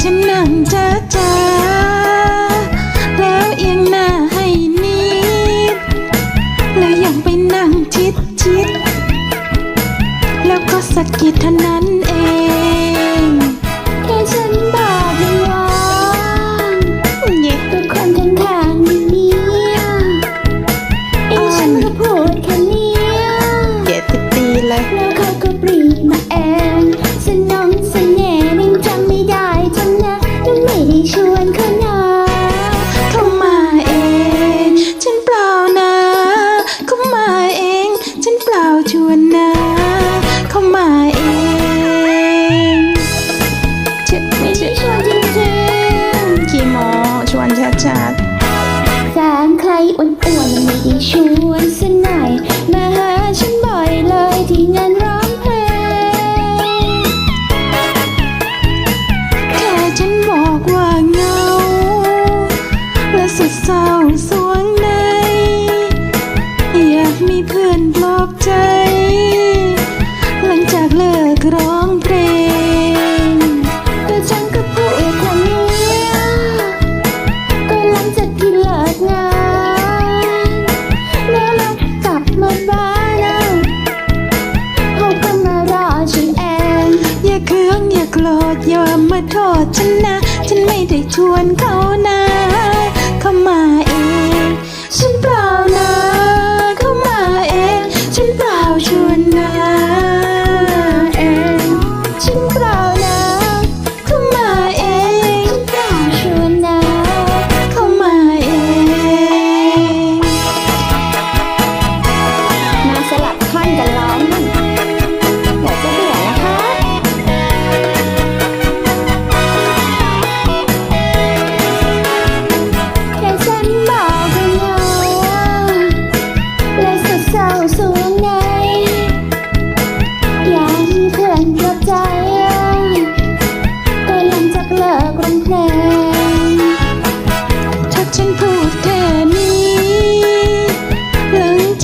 ฉันนั่งจ้าจ้าแล้วเอียงหน้าให้นิด แล้วยังไปนั่งชิดชิด แล้วก็สะกิดเท่านั้นเอง ชวนเขานาเข้ามาเอง ฉันเปล่านะเข้ามาเอง ฉันเปล่าชวนนะเข้ามาเองเจ็ดไม่เจ็ได้ชวน เศร้าสวงใน อยากมีเพื่อนปลอบใจ หลังจากเลิกร้องเพลงก็ฉันก็พูดแค่เนี้ก็หลังจากที่เลิกงานแล้วเรากลับมาบ้านนะเขาก็มารอฉันเองอย่าเคืองอย่าโกรธอย่ามาโทษฉันนะ ฉันไม่ได้ชวนเขานะ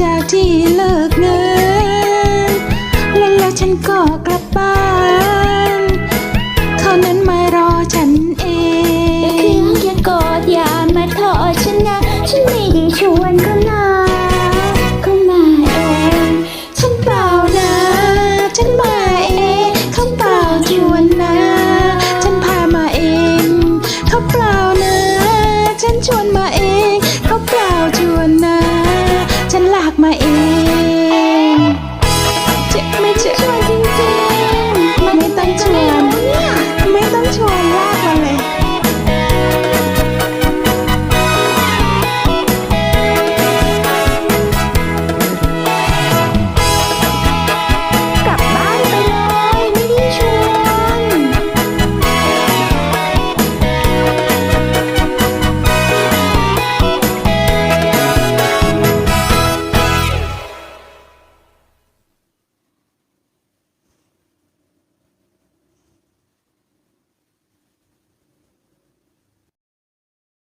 จากที่เลิกงานแล้วแล้วฉันก็กลับ